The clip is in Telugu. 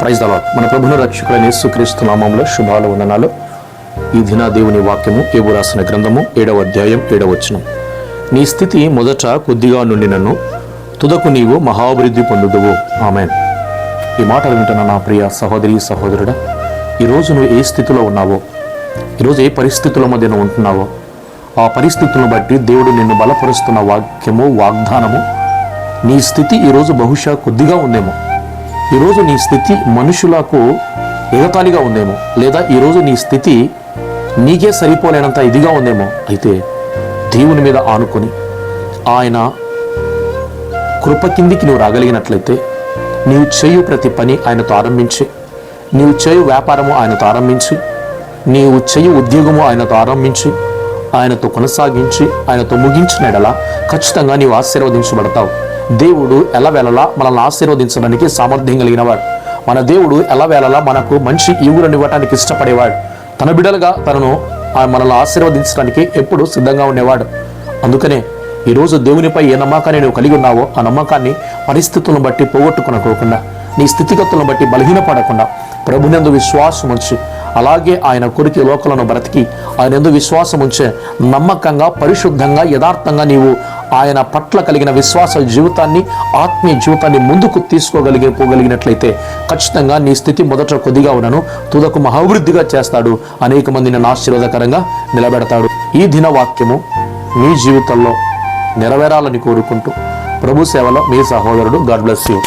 ప్రైజ్ దలా మన ప్రభుని రక్షకులైన యేసుక్రీస్తు నామంలో శుభాలు వందనాలు. ఈ దిన దేవుని వాక్యము ఏవు రాసిన గ్రంథము ఏడవ అధ్యాయం ఏడవ నీ స్థితి మొదట కొద్దిగా నుండి నన్ను తుదకు నీవు మహాభివృద్ధి పొందుదువు. ఆమె ఈ మాటలు వింటున్న నా ప్రియ సహోదరి సహోదరుడా ఈరోజు నువ్వు ఏ స్థితిలో ఉన్నావో ఈరోజు ఏ పరిస్థితుల మధ్య నువ్వు ఉంటున్నావో ఆ పరిస్థితులను బట్టి దేవుడు నిన్ను బలపరుస్తున్న వాక్యము వాగ్దానము నీ స్థితి ఈరోజు బహుశా కొద్దిగా ఉందేమో. ఈరోజు నీ స్థితి మనుషులకు ఎగతాళిగా ఉందేమో లేదా ఈరోజు నీ స్థితి నీకే సరిపోలేనంత ఇదిగా ఉందేమో అయితే దేవుని మీద ఆనుకొని ఆయన కృప కిందికి నువ్వు రాగలిగినట్లయితే నీవు చేయు ప్రతి పని ఆయనతో ఆరంభించి నీవు చేయు వ్యాపారము ఆయనతో ఆరంభించి నీవు చేయు ఉద్యోగము ఆయనతో ఆరంభించి ఆయనతో కొనసాగించి ఆయనతో ముగించిన ఎడల ఖచ్చితంగా నీవు ఆశీర్వదించబడతావు. దేవుడు ఎలవేళలా మనల్ని ఆశీర్వదించడానికి సామర్థ్యం కలిగినవాడు. మన దేవుడు ఎలవేళలా మనకు మంచి ఈవులను ఇవ్వటానికి ఇష్టపడేవాడు. తన బిడలుగా తనను మనల్ని ఆశీర్వదించడానికి ఎప్పుడు సిద్ధంగా ఉండేవాడు. అందుకనే ఈరోజు దేవునిపై ఏ నమ్మకాన్ని నువ్వు కలిగి ఉన్నావో ఆ నమ్మకాన్ని పరిస్థితులను బట్టి పోగొట్టుకునకోకుండా నీ స్థితిగతులను బట్టి బలహీనపడకుండా ప్రభునందు విశ్వాసం ఉంచి అలాగే ఆయన కొరికి లోకలను బ్రతికి ఆయన ఎందు విశ్వాసం ఉంచే నమ్మకంగా పరిశుద్ధంగా యథార్థంగా నీవు ఆయన పట్ల కలిగిన విశ్వాస జీవితాన్ని ఆత్మీయ జీవితాన్ని ముందుకు తీసుకోగలిగే పోగలిగినట్లయితే ఖచ్చితంగా నీ స్థితి మొదట కొద్దిగా ఉన్నను తుదకు మహావృద్ధిగా చేస్తాడు. అనేక మంది నిన్ను ఆశీర్వాదకరంగా నిలబెడతాడు. ఈ దినవాక్యము మీ జీవితంలో నెరవేరాలని కోరుకుంటూ ప్రభు సేవలో మీ సహోదరుడు గాడ్ బ్లెస్ యూ.